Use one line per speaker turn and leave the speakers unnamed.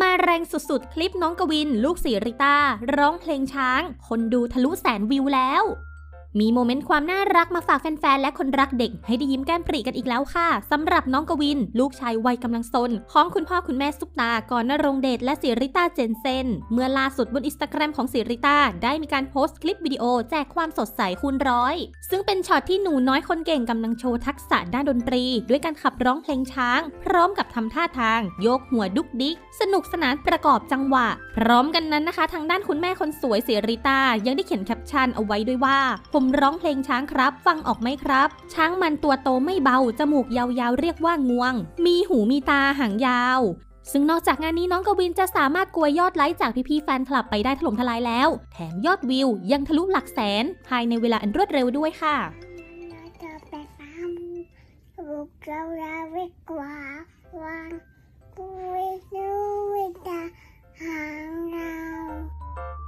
มาแรงสุดๆ คลิปน้องกวิน ลูกศิริต้า ร้องเพลงช้าง คนดูทะลุแสนวิวแล้ว มีโมเมนต์ความน่ารักมาฝากแฟนๆ และคนรักเด็ก ให้ได้ยิ้มแก้มปรีกันอีกแล้วค่ะสำหรับน้องกวิน ลูกชายวัยกำลังซน ของคุณพ่อคุณแม่ซุปตา ก่อนนรงเดชและสิริต้าเจนเซน เมื่อล่าสุดบนอินสตาแกรมของสิริต้าได้มีการโพสต์คลิปวิดีโอแจกความสดใสคูณร้อย ซึ่งเป็นช็อตที่หนูน้อยคนเก่งกำลังโชว์ทักษะด้านดนตรี ด้วยการขับร้องเพลงช้าง พร้อมกับทำท่าทาง โยกหัวดุกดิก สนุกสนานประกอบจังหวะ พร้อมกันนั้นนะคะ ทางด้านคุณแม่คนสวยสิริตายังได้เขียนแคปชั่นเอาไว้ด้วยว่าผมร้องเพลงช้างครับ ฟังออกไหมครับ ช้างมันตัวโตไม่เบา จมูกยาวๆ เรียกว่างวง มีหูมีตาหางยาว ซึ่งนอกจากงานนี้น้องกวินจะสามารถกวยยอดไลค์จากพี่ๆแฟนคลับไปได้ถล่มทลายแล้ว แถมยอดวิวยังทะลุหลักแสน ภายในเวลาอันรวดเร็วด้วยค่ะ
เราไปฟาร์มลูกเราเราไว้กว่าวาง